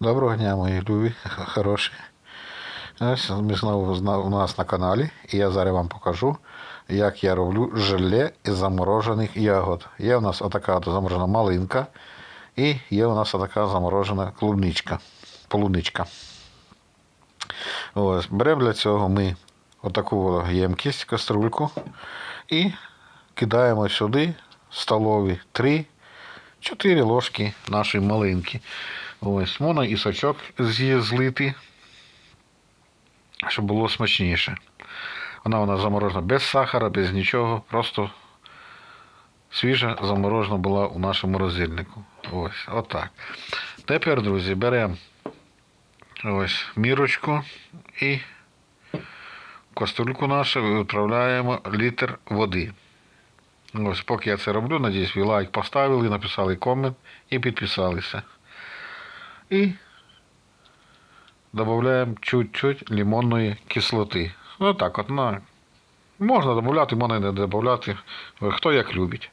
Доброго дня, мої любі, хороші. Ось ми знову у нас на каналі, і я зараз вам покажу, як я роблю желе із заморожених ягод. Є у нас отака заморожена малинка, і є у нас отака заморожена клубничка, полуничка. Ось, беремо для цього ми отаку ємкість, каструльку, і кидаємо сюди столові 3 4 ложки нашої малинки. Ось, можна і сочок з злити, щоб було смачніше. Вона вона заморожена без сахара, без нічого, просто свіжа заморожена була у нашому розильнику. Ось, отак. Тепер, друзі, беремо ось мірочку і каструльку нашу відправляємо літр води. Ось, поки я це роблю, надіюсь, ви лайк поставили, написали комент і підписалися. І додаємо чуть-чуть лимонної кислоти. Ну так от на. Можна додати, можна не додати. Хто як любить.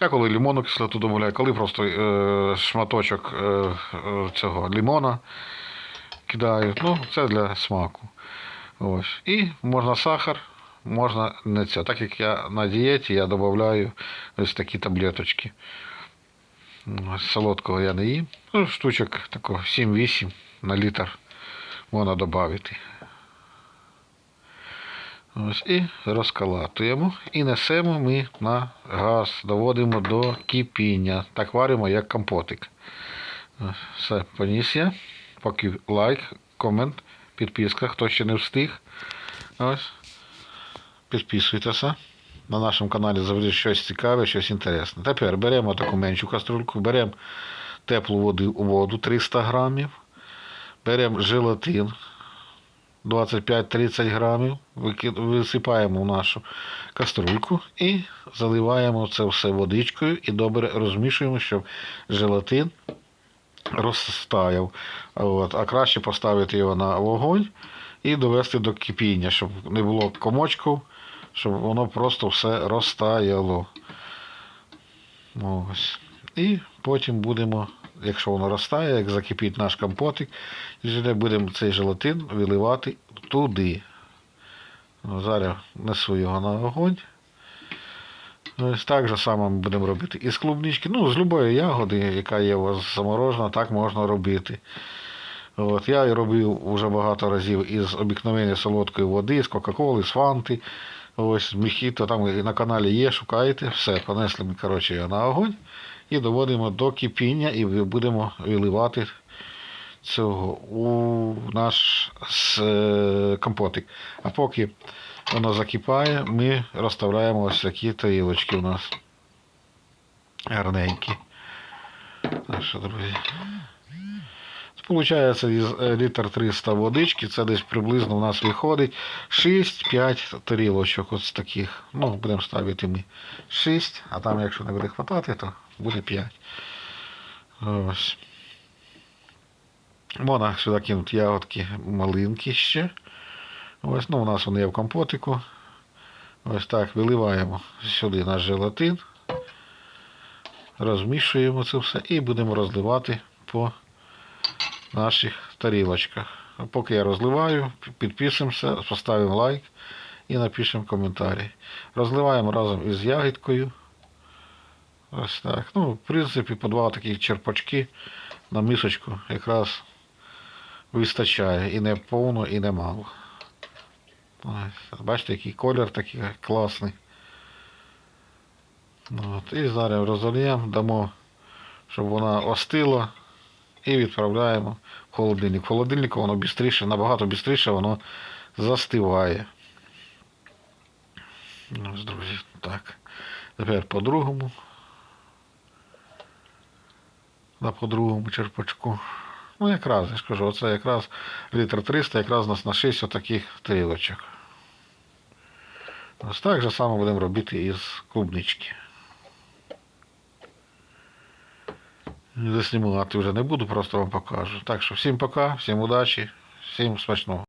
Я коли лимонну кислоту додаю, коли просто е, шматочок е, е, цього лимона кидаю. Ну, це для смаку. Ось. І можна сахар, можна не це. Так як я на дієті, я додаю ось такі таблеточки. Солодкого я не їм. Ну, штучок такого 7-8 на літр можна додати. Ось, і розкалатуємо. І несемо ми на газ, доводимо до кипіння. Так варимо, як компотик. Все, поніс я. Поки лайк, комент, підписка, хто ще не встиг. Ось. Підписуйтеся. На нашому каналі завжди щось цікаве, щось інтересне. Тепер беремо таку меншу каструльку, беремо теплу воду, воду 300 грамів, беремо желатин 25-30 грамів, висипаємо в нашу каструльку і заливаємо це все водичкою і добре розмішуємо, щоб желатин розтаяв. От. А краще поставити його на вогонь і довести до кипіння, щоб не було комочків, щоб воно просто все розтаяло. Ось. І потім будемо, якщо воно розтає, як закипить наш компотик, будемо цей желатин виливати туди. Ну, Зараз несу його на вогонь. Ось так же само ми будемо робити із клубнички. Ну, з любої ягоди, яка є у вас заморожена, так можна робити. От, я робив вже багато разів із обикновеної солодкої води, з Кока-Коли, з Фанти. Ось Міхіто, там на каналі є, шукайте. Все, понесли ми коротше, на огонь і доводимо до кипіння і будемо виливати цього у наш е, компотик. А поки воно закипає, ми розставляємо ось такі тарілочки у нас. Гарненькі. Так що, друзі. Получається із е, літр 300 водички, це десь приблизно у нас виходить 6-5 тарілочок ось таких. Ну, будемо ставити ми 6, а там, якщо не буде хватати, то буде 5. Ось. Можна сюди кинути ягодки малинки ще. Ось, ну, у нас вони є в компотику. Ось так виливаємо сюди наш желатин. Розмішуємо це все і будемо розливати по наших тарілочках. А Поки я розливаю, підписуємося, поставимо лайк і напишемо коментарі. Розливаємо разом із ягідкою. Ось так. Ну, в принципі, по два такі черпачки на мисочку якраз вистачає. І не повно, і не мало. Ось, бачите, який колір такий класний. Ну, От, і зараз розольємо, дамо, щоб вона остила і відправляємо в холодильник. В холодильнику воно бістріше, набагато бістріше воно застиває. Ну, ось, друзі, так. Тепер по-другому. На по-другому черпачку. Ну, якраз, я ж кажу, оце якраз літр 300, якраз у нас на 6 отаких тарілочок. Ось так же само будемо робити із клубнички. Заснімати вже не буду, просто вам покажу. Так що всім пока, всім удачі, всім смачного.